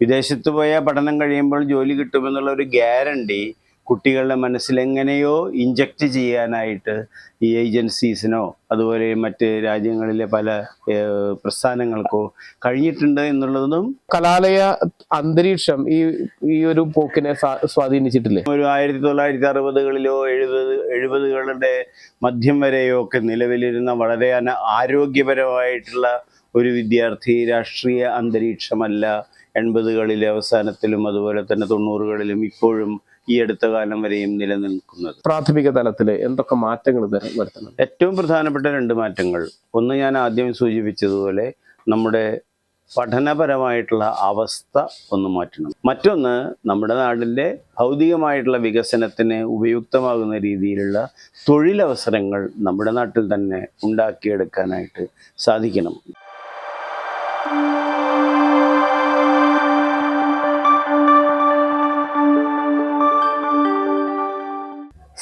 വിദേശത്ത് പോയ പഠനം കഴിയുമ്പോൾ ജോലി കിട്ടുമെന്നുള്ള ഒരു ഗ്യാരണ്ടി കുട്ടികളുടെ മനസ്സിലെങ്ങനെയോ ഇഞ്ചക്റ്റ് ചെയ്യാനായിട്ട് ഈ ഏജൻസീസിനോ അതുപോലെ മറ്റ് രാജ്യങ്ങളിലെ പല പ്രസ്ഥാനങ്ങൾക്കോ കഴിഞ്ഞിട്ടുണ്ട് എന്നുള്ളതും കലാലയ അന്തരീക്ഷം ഈ ഈ ഒരു പോക്കിനെ സ്വാ- സ്വാധീനിച്ചിട്ടില്ലേ? ഒരു ആയിരത്തി തൊള്ളായിരത്തി അറുപതുകളിലോ എഴുപത് എഴുപതുകളുടെ മധ്യം വരെയോ ഒക്കെ നിലവിലിരുന്ന വളരെ അന ആരോഗ്യപരമായിട്ടുള്ള ഒരു വിദ്യാർത്ഥി രാഷ്ട്രീയ അന്തരീക്ഷമല്ല. എൺപതുകളിലെ അവസാനത്തിലും അതുപോലെ തന്നെ തൊണ്ണൂറുകളിലും ഇപ്പോഴും ഈ അടുത്ത കാലം വരെയും നിലനിൽക്കുന്നത്. പ്രാഥമിക തലത്തിൽ എന്തൊക്കെ മാറ്റങ്ങൾ വര- വരുത്തണം ഏറ്റവും പ്രധാനപ്പെട്ട രണ്ട് മാറ്റങ്ങൾ. ഒന്ന് ഞാൻ ആദ്യം സൂചിപ്പിച്ചതുപോലെ നമ്മുടെ പഠനപരമായിട്ടുള്ള അവസ്ഥ ഒന്ന് മാറ്റണം. മറ്റൊന്ന് നമ്മുടെ നാടിന്റെ ഭൗതികമായിട്ടുള്ള വികസനത്തിന് ഉപയുക്തമാകുന്ന രീതിയിലുള്ള തൊഴിലവസരങ്ങൾ നമ്മുടെ നാട്ടിൽ തന്നെ ഉണ്ടാക്കിയെടുക്കാനായിട്ട് സാധിക്കണം.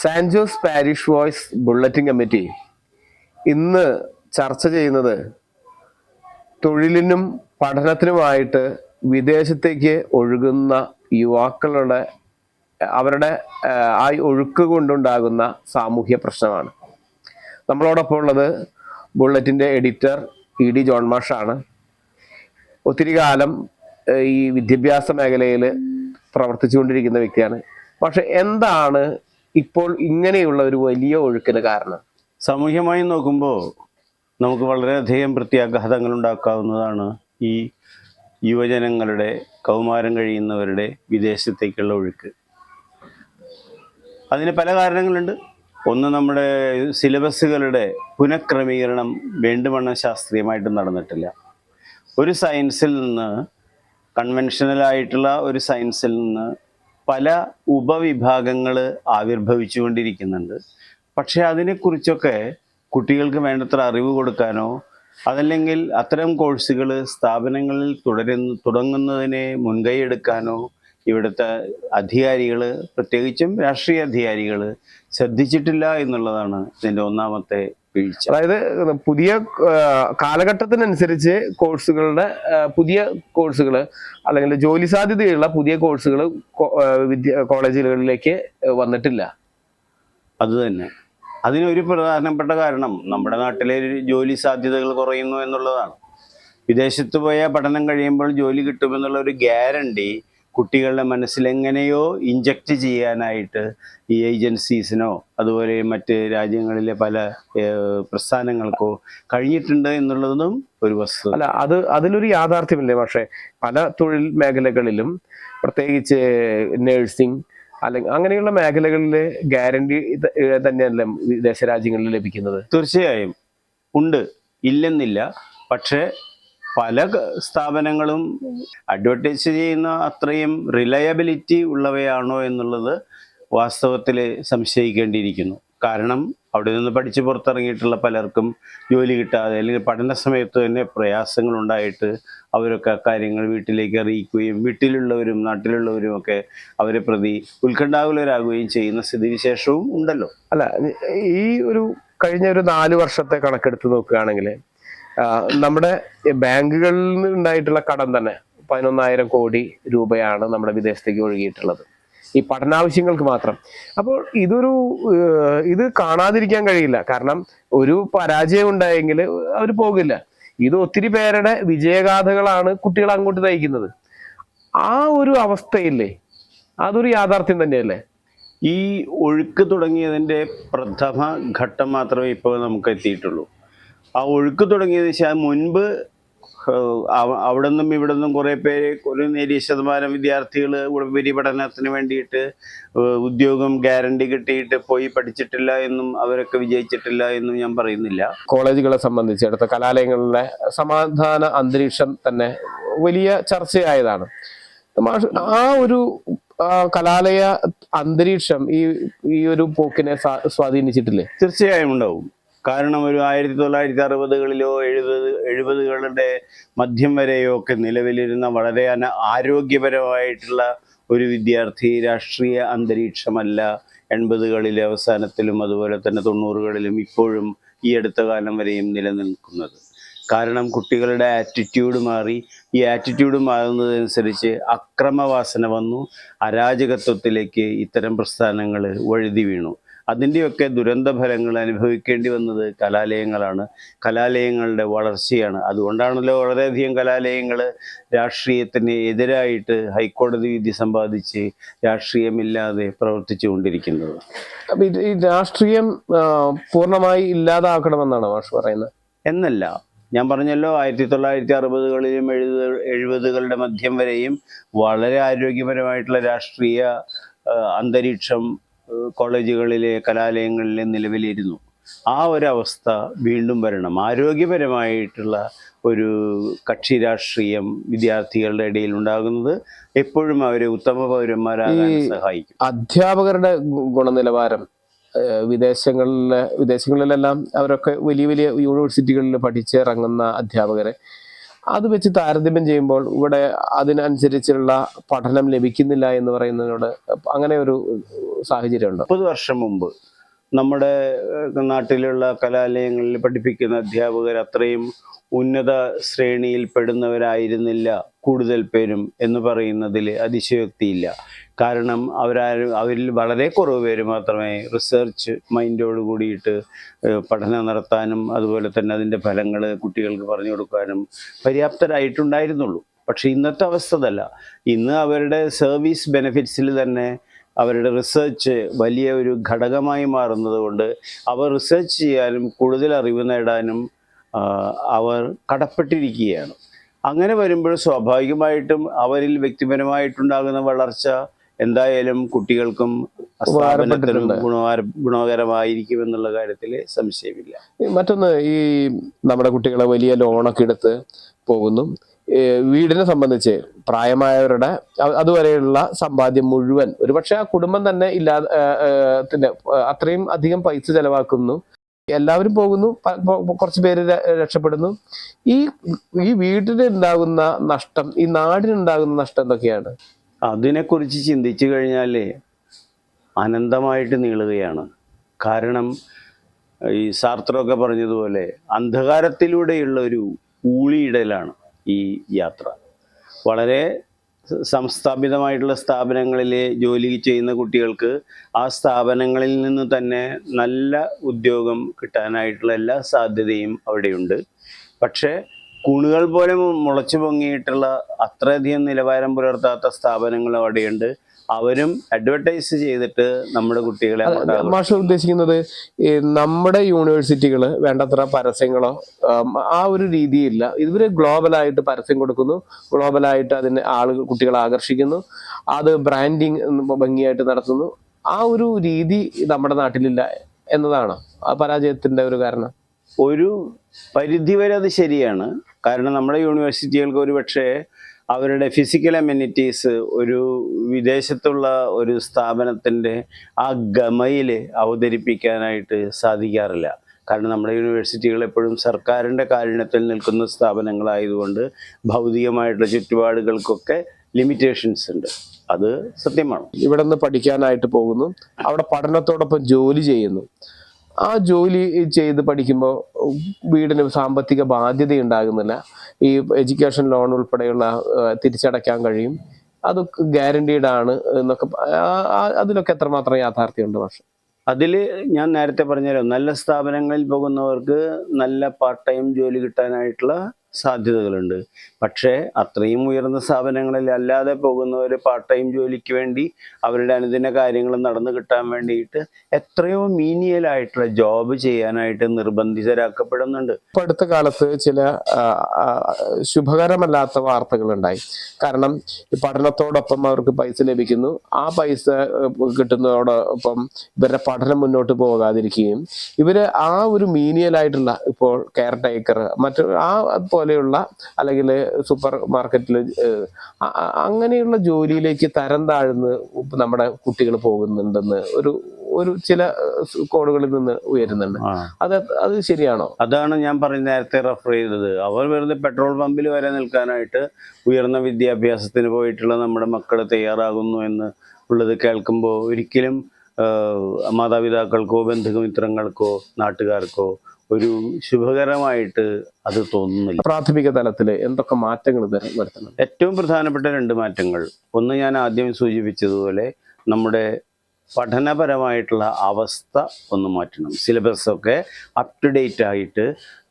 Saint Jose parish voice bulletin committee ഇന്ന് ചർച്ച ചെയ്യുന്നത് തൊഴിലിനും പഠനത്തിനുമായിട്ട് വിദേശത്തേക്ക് ഒഴുകുന്ന യുവാക്കളുടെ അവരുടെ ആ ഒഴുക്ക് കൊണ്ടുണ്ടാകുന്ന സാമൂഹ്യ പ്രശ്നമാണ്. നമ്മളോടൊപ്പം ഉള്ളത് ബുള്ളറ്റിന്റെ എഡിറ്റർ ഇ ഡി ജോൺ മാഷാണ്. ഒത്തിരി കാലം ഈ വിദ്യാഭ്യാസ മേഖലയിൽ പ്രവർത്തിച്ചുകൊണ്ടിരിക്കുന്ന വ്യക്തിയാണ്. പക്ഷെ എന്താണ് ഇപ്പോൾ ഇങ്ങനെയുള്ള ഒരു വലിയ ഒഴുക്കിന് കാരണം? സാമൂഹ്യമായി നോക്കുമ്പോൾ നമുക്ക് വളരെയധികം പ്രത്യാഘാതങ്ങൾ ഉണ്ടാക്കാവുന്നതാണ് ഈ യുവജനങ്ങളുടെ കൗമാരം കഴിയുന്നവരുടെ വിദേശത്തേക്കുള്ള ഒഴുക്ക്. അതിന് പല കാരണങ്ങളുണ്ട്. ഒന്ന് നമ്മുടെ സിലബസുകളുടെ പുനഃക്രമീകരണം വേണ്ടുവണ്ണം ശാസ്ത്രീയമായിട്ട് നടന്നിട്ടില്ല. ഒരു സയൻസിൽ നിന്ന് കൺവെൻഷനലായിട്ടുള്ള ഒരു സയൻസിൽ നിന്ന് പല ഉപവിഭാഗങ്ങൾ ആവിർഭവിച്ചുകൊണ്ടിരിക്കുന്നുണ്ട്. പക്ഷേ അതിനെക്കുറിച്ചൊക്കെ കുട്ടികൾക്ക് വേണ്ടത്ര അറിവ് കൊടുക്കാനോ അതല്ലെങ്കിൽ അത്തരം കോഴ്സുകൾ സ്ഥാപനങ്ങളിൽ തുടരുന്ന തുടങ്ങുന്നതിനെ മുൻകൈ എടുക്കാനോ ഇവിടുത്തെ അധികാരികൾ പ്രത്യേകിച്ചും രാഷ്ട്രീയ അധികാരികൾ ശ്രദ്ധിച്ചിട്ടില്ല എന്നുള്ളതാണ് ഇതിന്റെ ഒന്നാമത്തെ വീഴ്ച അതായത് പുതിയ കാലഘട്ടത്തിനനുസരിച്ച് കോഴ്സുകളുടെ പുതിയ കോഴ്സുകൾ അല്ലെങ്കിൽ ജോലി സാധ്യതയുള്ള പുതിയ കോഴ്സുകൾ വിദ്യ കോളേജുകളിലേക്ക് വന്നിട്ടില്ല. അത് തന്നെ. അതിനൊരു പ്രധാനപ്പെട്ട കാരണം നമ്മുടെ നാട്ടിലെ ഒരു ജോലി സാധ്യതകൾ കുറയുന്നു എന്നുള്ളതാണ്. വിദേശത്ത് പോയ പഠനം കഴിയുമ്പോൾ ജോലി കിട്ടുമെന്നുള്ള ഒരു ഗ്യാരണ്ടി കുട്ടികളുടെ മനസ്സിൽ എങ്ങനെയോ ഇഞ്ചക്ട് ചെയ്യാനായിട്ട് ഈ ഏജൻസീസിനോ അതുപോലെ മറ്റ് രാജ്യങ്ങളിലെ പല പ്രസ്ഥാനങ്ങൾക്കോ കഴിഞ്ഞിട്ടുണ്ട് എന്നുള്ളതും ഒരു വസ്തു അല്ല അത് അതിലൊരു യാഥാർത്ഥ്യമില്ലേ പക്ഷേ? പല തൊഴിൽ മേഖലകളിലും പ്രത്യേകിച്ച് നേഴ്സിംഗ് അല്ലെങ്കിൽ അങ്ങനെയുള്ള മേഖലകളിലെ ഗ്യാരണ്ടി തന്നെയല്ലേ വിദേശ രാജ്യങ്ങളിൽ ലഭിക്കുന്നത്? തീർച്ചയായും. ഉണ്ട്. ഇല്ലെന്നില്ല. പക്ഷേ പല സ്ഥാപനങ്ങളും അഡ്വർടൈസ് ചെയ്യുന്ന അത്രയും റിലയബിലിറ്റി ഉള്ളവയാണോ എന്നുള്ളത് വാസ്തവത്തിൽ സംശയിക്കേണ്ടിയിരിക്കുന്നു. കാരണം അവിടെ നിന്ന് പഠിച്ച് പുറത്തിറങ്ങിയിട്ടുള്ള പലർക്കും ജോലി കിട്ടാതെ അല്ലെങ്കിൽ പഠന സമയത്ത് തന്നെ പ്രയാസങ്ങളുണ്ടായിട്ട് അവരൊക്കെ കാര്യങ്ങൾ വീട്ടിലേക്ക് അറിയിക്കുകയും വീട്ടിലുള്ളവരും നാട്ടിലുള്ളവരും ഒക്കെ അവരെ പ്രതി ഉത്കണ്ഠാകുലരാകുകയും ചെയ്യുന്ന സ്ഥിതിവിശേഷവും ഉണ്ടല്ലോ. അല്ല ഈ ഒരു കഴിഞ്ഞ ഒരു നാല് വർഷത്തെ കണക്കെടുത്ത് നോക്കുകയാണെങ്കിൽ നമ്മുടെ ബാങ്കുകളിൽ ഉണ്ടായിട്ടുള്ള കടം തന്നെ പതിനൊന്നായിരം കോടി രൂപയാണ് നമ്മുടെ വിദേശത്തേക്ക് ഒഴുകിയിട്ടുള്ളത്. ഈ പഠനാവശ്യങ്ങൾക്ക് മാത്രം. അപ്പോൾ ഇതൊരു ഇത് കാണാതിരിക്കാൻ കഴിയില്ല. കാരണം ഒരു പരാജയം ഉണ്ടായെങ്കിൽ അവർ പോകില്ല. ഇത് ഒത്തിരി പേരുടെ വിജയഗാഥകളാണ് കുട്ടികൾ അങ്ങോട്ട് നയിക്കുന്നത്. ആ ഒരു അവസ്ഥയില്ലേ? അതൊരു യാഥാർത്ഥ്യം തന്നെയല്ലേ? ഈ ഒഴുക്ക് തുടങ്ങിയതിന്റെ പ്രഥമ ഘട്ടം മാത്രമേ ഇപ്പോൾ നമുക്ക് എത്തിയിട്ടുള്ളൂ. ആ ഒഴുക്ക് തുടങ്ങിയതിന് ശേഷം മുൻപ് അവിടെ നിന്നും ഇവിടെ നിന്നും കുറേ പേര് ഒരു നേരിയ ശതമാനം വിദ്യാർത്ഥികൾ ഉപരിപഠനത്തിന് വേണ്ടിയിട്ട് ഉദ്യോഗം ഗ്യാരണ്ടി കിട്ടിയിട്ട് പോയി പഠിച്ചിട്ടില്ല എന്നും അവരൊക്കെ വിജയിച്ചിട്ടില്ല എന്നും ഞാൻ പറയുന്നില്ല. കോളേജുകളെ സംബന്ധിച്ച് സംബന്ധിച്ചിടത്ത് കലാലയങ്ങളുടെ സമാധാന അന്തരീക്ഷം തന്നെ വലിയ ചർച്ചയായതാണ്. ആ ഒരു കലാലയ അന്തരീക്ഷം ഈ ഈ ഒരു പോക്കിനെ സ്വാധീനിച്ചിട്ടില്ലേ? തീർച്ചയായും ഉണ്ടാവും. കാരണം ഒരു ആയിരത്തി തൊള്ളായിരത്തി അറുപതുകളിലോ എഴുപത് എഴുപതുകളുടെ മധ്യം വരെയോ ഒക്കെ നിലവിലിരുന്ന വളരെ അന ആരോഗ്യപരമായിട്ടുള്ള ഒരു വിദ്യാർത്ഥി രാഷ്ട്രീയ അന്തരീക്ഷമല്ല എൺപതുകളിലെ അവസാനത്തിലും അതുപോലെ തന്നെ തൊണ്ണൂറുകളിലും ഇപ്പോഴും ഈ അടുത്ത കാലം വരെയും നിലനിൽക്കുന്നത്. കാരണം കുട്ടികളുടെ ആറ്റിറ്റ്യൂഡ് മാറി. ഈ ആറ്റിറ്റ്യൂഡ് മാറുന്നതനുസരിച്ച് അക്രമവാസന വന്നു. അരാജകത്വത്തിലേക്ക് ഇത്തരം പ്രസ്ഥാനങ്ങൾ വഴുതി വീണു. അതിന്റെയൊക്കെ ദുരന്ത ഫലങ്ങൾ അനുഭവിക്കേണ്ടി വന്നത് കലാലയങ്ങളാണ്. കലാലയങ്ങളുടെ വളർച്ചയാണ്. അതുകൊണ്ടാണല്ലോ വളരെയധികം കലാലയങ്ങൾ രാഷ്ട്രീയത്തിന് എതിരായിട്ട് ഹൈക്കോടതി വിധി സമ്പാദിച്ച് രാഷ്ട്രീയമില്ലാതെ പ്രവർത്തിച്ചുകൊണ്ടിരിക്കുന്നത്. അപ്പൊ ഇത് ഈ രാഷ്ട്രീയം പൂർണമായി ഇല്ലാതാക്കണമെന്നാണ് മാഷ് പറയുന്നത്? എന്നല്ല. ഞാൻ പറഞ്ഞല്ലോ ആയിരത്തി തൊള്ളായിരത്തി അറുപതുകളിലും എഴുപത് എഴുപതുകളുടെ മധ്യം വരെയും വളരെ ആരോഗ്യപരമായിട്ടുള്ള രാഷ്ട്രീയ അന്തരീക്ഷം കോളേജുകളിലെ കലാലയങ്ങളിലെ നിലവിലിരുന്നു. ആ ഒരവസ്ഥ വീണ്ടും വരണം. ആരോഗ്യപരമായിട്ടുള്ള ഒരു കക്ഷി രാഷ്ട്രീയം വിദ്യാർത്ഥികളുടെ ഇടയിൽ ഉണ്ടാകുന്നത് എപ്പോഴും അവരെ ഉത്തമ പൗരന്മാരാകാൻ സഹായിക്കും. അധ്യാപകരുടെ ഗുണനിലവാരം വിദേശങ്ങളിലെ വിദേശങ്ങളിലെല്ലാം അവരൊക്കെ വലിയ വലിയ യൂണിവേഴ്സിറ്റികളിൽ പഠിച്ചിറങ്ങുന്ന അധ്യാപകരെ അത് വെച്ച് താരതമ്യം ചെയ്യുമ്പോൾ ഇവിടെ അതിനനുസരിച്ചുള്ള പഠനം ലഭിക്കുന്നില്ല എന്ന് പറയുന്നതിനോട് അങ്ങനെ ഒരു സാഹചര്യം ഉണ്ട് മുപ്പത് വർഷം മുമ്പ് നമ്മുടെ നാട്ടിലുള്ള കലാലയങ്ങളിൽ പഠിപ്പിക്കുന്ന അധ്യാപകർ അത്രയും ഉന്നത ശ്രേണിയിൽ പെടുന്നവരായിരുന്നില്ല കൂടുതൽ പേരും എന്ന് പറയുന്നതിൽ അതിശയോക്തിയില്ല. കാരണം അവരാരും അവരിൽ വളരെ കുറവ് പേര് മാത്രമേ റിസർച്ച് മൈൻഡോട് കൂടിയിട്ട് പഠനം നടത്താനും അതുപോലെ തന്നെ അതിന്റെ ഫലങ്ങൾ കുട്ടികൾക്ക് പറഞ്ഞു കൊടുക്കാനും പര്യാപ്തരായിട്ടുണ്ടായിരുന്നുള്ളൂ. പക്ഷേ ഇന്നത്തെ അവസ്ഥ അതല്ല. ഇന്ന് അവരുടെ സർവീസ് ബെനിഫിറ്റ്സിൽ തന്നെ അവരുടെ റിസർച്ച് വലിയ ഒരു ഘടകമായി മാറുന്നത് കൊണ്ട് അവർ റിസർച്ച് ചെയ്യാനും കൂടുതൽ അറിവ് നേടാനും അവർ കടപ്പെട്ടിരിക്കുകയാണ്. അങ്ങനെ വരുമ്പോൾ സ്വാഭാവികമായിട്ടും അവരിൽ വ്യക്തിപരമായിട്ടുണ്ടാകുന്ന വളർച്ച എന്തായാലും കുട്ടികൾക്കും സ്ഥാപനത്തിനും ഗുണവാര ഗുണകര ഗുണകരമായിരിക്കും എന്നുള്ള കാര്യത്തിൽ സംശയമില്ല. മറ്റൊന്ന് ഈ നമ്മുടെ കുട്ടികളെ വലിയ ലോണൊക്കെ എടുത്ത് പോകുന്നു. വീടിനെ സംബന്ധിച്ച് പ്രായമായവരുടെ അതുവരെയുള്ള സമ്പാദ്യം മുഴുവൻ. ഒരുപക്ഷെ ആ കുടുംബം തന്നെ ഇല്ലാതെ അത്രയും അധികം പൈസ ചെലവാക്കുന്നു. എല്ലാവരും പോകുന്നു കുറച്ച് പേര് രക്ഷപ്പെടുന്നു. ഈ ഈ വീട്ടിന് ഉണ്ടാകുന്ന നഷ്ടം ഈ നാടിനുണ്ടാകുന്ന നഷ്ടം എന്തൊക്കെയാണ്? അതിനെക്കുറിച്ച് ചിന്തിച്ചു കഴിഞ്ഞാൽ അനന്തമായിട്ട് നീളുകയാണ്. കാരണം ഈ സാർത്രമൊക്കെ പറഞ്ഞതുപോലെ അന്ധകാരത്തിലൂടെയുള്ള ഒരു ഊളിയിടലാണ്. ഈ യാത്ര. വളരെ സംസ്ഥാപിതമായിട്ടുള്ള സ്ഥാപനങ്ങളിൽ ജോലി ചെയ്യുന്ന കുട്ടികൾക്ക് ആ സ്ഥാപനങ്ങളിൽ നിന്ന് തന്നെ നല്ല ഉദ്യോഗം കിട്ടാനായിട്ടുള്ള എല്ലാ സാധ്യതയും അവിടെയുണ്ട്. പക്ഷേ കുണുകൾ പോലെ മുളച്ചു പൊങ്ങിയിട്ടുള്ള അത്രയധികം നിലവാരം പുലർത്താത്ത സ്ഥാപനങ്ങൾ അവിടെയുണ്ട്. അവരും അഡ്വർടൈസ് ചെയ്തിട്ട് നമ്മുടെ കുട്ടികളെ മാഷ ഉദ്ദേശിക്കുന്നത് നമ്മുടെ യൂണിവേഴ്സിറ്റികൾ വേണ്ടത്ര പരസ്യങ്ങളോ ആ ഒരു രീതിയില്ല. ഇവർ ഗ്ലോബലായിട്ട് പരസ്യം കൊടുക്കുന്നു. ഗ്ലോബലായിട്ട് അതിന് ആളുകൾ കുട്ടികളെ ആകർഷിക്കുന്നു. അത് ബ്രാൻഡിങ് ഭംഗിയായിട്ട് നടത്തുന്നു. ആ ഒരു രീതി നമ്മുടെ നാട്ടിലില്ല എന്നതാണ്. ആ പരാജയത്തിന്റെ ഒരു കാരണം. ഒരു പരിധിവരെ അത് ശരിയാണ്. കാരണം നമ്മുടെ യൂണിവേഴ്സിറ്റികൾക്ക് ഒരു പക്ഷേ അവരുടെ ഫിസിക്കൽ അമ്യൂണിറ്റീസ് ഒരു വിദേശത്തുള്ള ഒരു സ്ഥാപനത്തിന്റെ ആ ഗമയിൽ അവതരിപ്പിക്കാനായിട്ട് സാധിക്കാറില്ല. കാരണം നമ്മുടെ യൂണിവേഴ്സിറ്റികൾ എപ്പോഴും സർക്കാരിന്റെ കാരുണ്യത്തിൽ നിൽക്കുന്ന സ്ഥാപനങ്ങളായതുകൊണ്ട് ഭൗതികമായിട്ടുള്ള ചുറ്റുപാടുകൾക്കൊക്കെ ലിമിറ്റേഷൻസ് ഉണ്ട്. അത് സത്യമാണ്. ഇവിടെ നിന്ന് പഠിക്കാനായിട്ട് പോകുന്നു. അവിടെ പഠനത്തോടൊപ്പം ജോലി ചെയ്യുന്നു. ആ ജോലി ചെയ്ത് പഠിക്കുമ്പോൾ വീടിന് സാമ്പത്തിക ബാധ്യത ഉണ്ടാകുന്നില്ല ഈ എഡ്യൂക്കേഷൻ ലോൺ ഉൾപ്പെടെയുള്ള തിരിച്ചടയ്ക്കാൻ കഴിയും. അതൊക്കെ ഗ്യാരണ്ടീഡ് ആണ് എന്നൊക്കെ അതിലൊക്കെ എത്രമാത്രം യാഥാർത്ഥ്യമുണ്ട് പക്ഷെ അതിൽ ഞാൻ നേരത്തെ പറഞ്ഞല്ലോ നല്ല സ്ഥാപനങ്ങളിൽ പോകുന്നവർക്ക് നല്ല പാർട്ട് ടൈം ജോലി കിട്ടാനായിട്ടുള്ള സാധ്യതകളുണ്ട്. പക്ഷേ അത്രയും ഉയർന്ന സ്ഥാപനങ്ങളിൽ അല്ലാതെ പോകുന്നവർ പാർട്ട് ടൈം ജോലിക്ക് വേണ്ടി അവരുടെ അനുദിന കാര്യങ്ങൾ നടന്നു കിട്ടാൻ വേണ്ടിയിട്ട് എത്രയോ മീനിയലായിട്ടുള്ള ജോബ് ചെയ്യാനായിട്ട് നിർബന്ധിതരാക്കപ്പെടുന്നുണ്ട്. ഇപ്പൊ അടുത്ത കാലത്ത് ചില ശുഭകരമല്ലാത്ത വാർത്തകൾ ഉണ്ടായി കാരണം പഠനത്തോടൊപ്പം അവർക്ക് പൈസ ലഭിക്കുന്നു. ആ പൈസ കിട്ടുന്നതോടൊപ്പം ഇവരുടെ പഠനം മുന്നോട്ട് പോകാതിരിക്കുകയും ഇവർ ആ ഒരു മീനിയലായിട്ടുള്ള ഇപ്പോൾ കെയർ ടേക്കർ മറ്റു ആ പോലെയുള്ള അല്ലെങ്കിൽ സൂപ്പർ മാർക്കറ്റിൽ അങ്ങനെയുള്ള ജോലിയിലേക്ക് തരം താഴ്ന്ന് നമ്മുടെ കുട്ടികൾ പോകുന്നുണ്ടെന്ന് ഒരു ഒരു ചില കോണുകളിൽ നിന്ന് ഉയരുന്നുണ്ട്. അത് അത് ശരിയാണോ? അതാണ് ഞാൻ പറഞ്ഞ നേരത്തെ റെഫർ ചെയ്തത്. അവർ വെറുതെ പെട്രോൾ പമ്പിൽ വരെ നിൽക്കാനായിട്ട് ഉയർന്ന വിദ്യാഭ്യാസത്തിന് പോയിട്ടുള്ള നമ്മുടെ മക്കൾ തയ്യാറാകുന്നു എന്ന് ഉള്ളത് കേൾക്കുമ്പോൾ ഒരിക്കലും മാതാപിതാക്കൾക്കോ ബന്ധുമിത്രങ്ങൾക്കോ നാട്ടുകാർക്കോ ഒരു ശുഭകരമായിട്ട് അത് തോന്നുന്നില്ല. പ്രാഥമിക തലത്തിൽ എന്തൊക്കെ മാറ്റങ്ങൾ വരുത്തണം ഏറ്റവും പ്രധാനപ്പെട്ട രണ്ട് മാറ്റങ്ങൾ. ഒന്ന് ഞാൻ ആദ്യം സൂചിപ്പിച്ചതുപോലെ നമ്മുടെ പഠനപരമായിട്ടുള്ള അവസ്ഥ ഒന്ന് മാറ്റണം. സിലബസൊക്കെ അപ് ടു ഡേറ്റ് ആയിട്ട്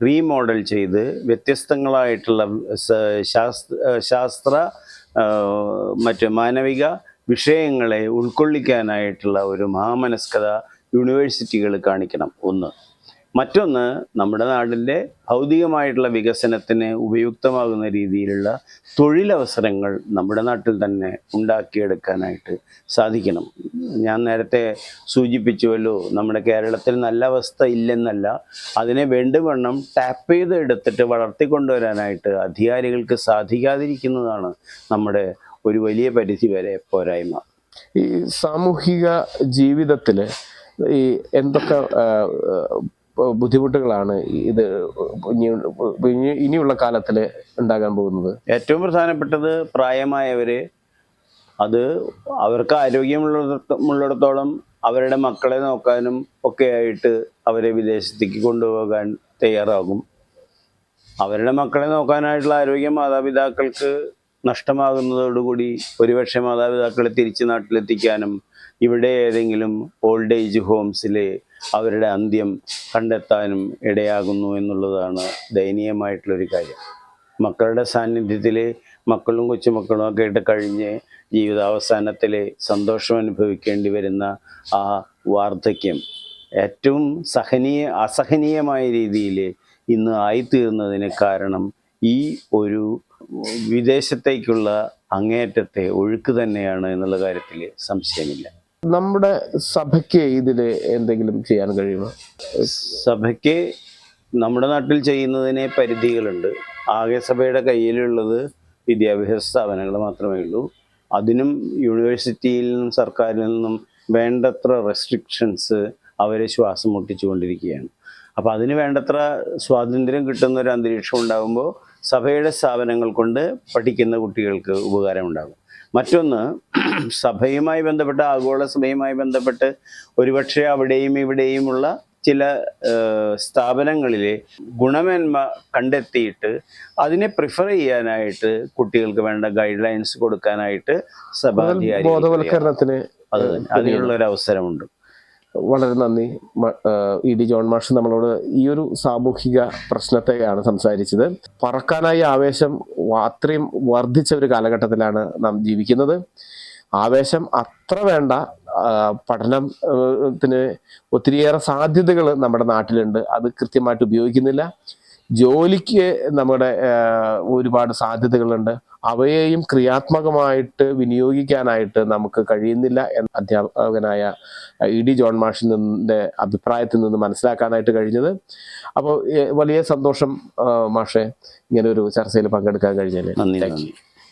റീമോഡൽ ചെയ്ത് വ്യത്യസ്തങ്ങളായിട്ടുള്ള ശാസ്ത്ര ശാസ്ത്ര മറ്റ് മാനവിക വിഷയങ്ങളെ ഉൾക്കൊള്ളിക്കാനായിട്ടുള്ള ഒരു മഹാമനസ്കത യൂണിവേഴ്സിറ്റികൾ കാണിക്കണം. ഒന്ന്. മറ്റൊന്ന് നമ്മുടെ നാടിന്റെ ഭൗതികമായിട്ടുള്ള വികസനത്തിന് ഉപയുക്തമാകുന്ന രീതിയിലുള്ള തൊഴിലവസരങ്ങൾ നമ്മുടെ നാട്ടിൽ തന്നെ ഉണ്ടാക്കിയെടുക്കാനായിട്ട് സാധിക്കണം. ഞാൻ നേരത്തെ സൂചിപ്പിച്ചുവല്ലോ നമ്മുടെ കേരളത്തിൽ നല്ല അവസ്ഥ ഇല്ലെന്നല്ല അതിനെ വേണ്ടുവണ്ണം ടാപ്പ് ചെയ്ത് എടുത്തിട്ട് വളർത്തിക്കൊണ്ടുവരാനായിട്ട് അധികാരികൾക്ക് സാധിക്കാതിരിക്കുന്നതാണ് നമ്മുടെ ഒരു വലിയ പരിധി വരെ പോരായ്മ. ഈ സാമൂഹിക ജീവിതത്തിൽ ഈ എന്തൊക്കെ ബുദ്ധിമുട്ടുകളാണ് ഇത് ഇനി ഇനി- ഇനിയുള്ള കാലത്തിൽ ഉണ്ടാകാൻ പോകുന്നത്. ഏറ്റവും പ്രധാനപ്പെട്ടത് പ്രായമായവര് അത് അവർക്ക് ആരോഗ്യമുള്ളിടത്തോളം അവരുടെ മക്കളെ നോക്കാനും ഒക്കെ ആയിട്ട് അവരെ വിദേശത്തേക്ക് കൊണ്ടുപോകാൻ തയ്യാറാകും. അവരുടെ മക്കളെ നോക്കാനായിട്ടുള്ള ആരോഗ്യം മാതാപിതാക്കൾക്ക് നഷ്ടമാകുന്നതോടുകൂടി ഒരുപക്ഷെ മാതാപിതാക്കളെ തിരിച്ച് നാട്ടിലെത്തിക്കാനും ഇവിടെ ഏതെങ്കിലും ഓൾഡ് ഏജ് ഹോംസിൽ അവരുടെ അന്ത്യം കണ്ടെത്താനും ഇടയാകുന്നു എന്നുള്ളതാണ് ദയനീയമായിട്ടുള്ളൊരു കാര്യം. മക്കളുടെ സാന്നിധ്യത്തിൽ മക്കളും കൊച്ചുമക്കളും ഒക്കെ ആയിട്ട് കഴിഞ്ഞ് ജീവിതാവസാനത്തിൽ സന്തോഷം അനുഭവിക്കേണ്ടി വരുന്ന ആ വാർദ്ധക്യം ഏറ്റവും സഹനീയ അസഹനീയമായ രീതിയിൽ ഇന്ന് ആയിത്തീർന്നതിന് കാരണം ഈ ഒരു വിദേശത്തേക്കുള്ള അങ്ങേയറ്റത്തെ ഒഴുക്ക് തന്നെയാണ് എന്നുള്ള കാര്യത്തിൽ സംശയമില്ല. നമ്മുടെ സഭയ്ക്ക് ഇതിൽ എന്തെങ്കിലും ചെയ്യാൻ കഴിയുമോ? സഭയ്ക്ക് നമ്മുടെ നാട്ടിൽ ചെയ്യുന്നതിനെ പരിധികളുണ്ട്. ആകെ സഭയുടെ കയ്യിലുള്ളത് വിദ്യാഭ്യാസ സ്ഥാപനങ്ങൾ മാത്രമേ ഉള്ളൂ. അതിനും യൂണിവേഴ്സിറ്റിയിൽ നിന്നും സർക്കാരിൽ നിന്നും വേണ്ടത്ര റെസ്ട്രിക്ഷൻസ് അവരെ ശ്വാസം മുട്ടിച്ചുകൊണ്ടിരിക്കുകയാണ്. അപ്പോൾ അതിന് വേണ്ടത്ര സ്വാതന്ത്ര്യം കിട്ടുന്ന ഒരു അന്തരീക്ഷം ഉണ്ടാകുമ്പോൾ സഭയുടെ സ്ഥാപനങ്ങൾ കൊണ്ട് പഠിക്കുന്ന കുട്ടികൾക്ക് ഉപകാരമുണ്ടാകും. മറ്റൊന്ന് സഭയുമായി ബന്ധപ്പെട്ട് ആഗോള സഭയുമായി ബന്ധപ്പെട്ട് ഒരുപക്ഷെ അവിടെയും ഇവിടെയുമുള്ള ചില സ്ഥാപനങ്ങളിലെ ഗുണമേന്മ കണ്ടെത്തിയിട്ട് അതിനെ പ്രിഫർ ചെയ്യാനായിട്ട് കുട്ടികൾക്ക് വേണ്ട ഗൈഡ് ലൈൻസ് കൊടുക്കാനായിട്ട് സഭാധികാരി അതിനുള്ള ഒരു അവസരമുണ്ട് വളരെ നന്ദി. ഇ ഡി ജോൺ മാഷ് നമ്മളോട് ഈ ഒരു സാമൂഹിക പ്രശ്നത്തെയാണ് സംസാരിച്ചത്. പറക്കാനായി ആവേശം അത്രയും വർദ്ധിച്ച ഒരു കാലഘട്ടത്തിലാണ് നാം ജീവിക്കുന്നത്. ആവേശം അത്ര വേണ്ട. പഠനത്തിന് ഒത്തിരിയേറെ സാധ്യതകൾ നമ്മുടെ നാട്ടിലുണ്ട്. അത് കൃത്യമായിട്ട് ഉപയോഗിക്കുന്നില്ല. ജോലിക്ക് നമ്മുടെ ഒരുപാട് സാധ്യതകളുണ്ട്. അവയെയും ക്രിയാത്മകമായിട്ട് വിനിയോഗിക്കാനായിട്ട് നമുക്ക് കഴിയുന്നില്ല എന്ന അധ്യാപകനായ ഇ ഡി ജോൺ മാഷിൽ നിന്നിന്റെ അഭിപ്രായത്തിൽ നിന്ന് മനസ്സിലാക്കാനായിട്ട് കഴിഞ്ഞത്. അപ്പോൾ വലിയ സന്തോഷം മാഷെ ഇങ്ങനെ ഒരു ചർച്ചയിൽ പങ്കെടുക്കാൻ കഴിഞ്ഞാൽ നന്ദി.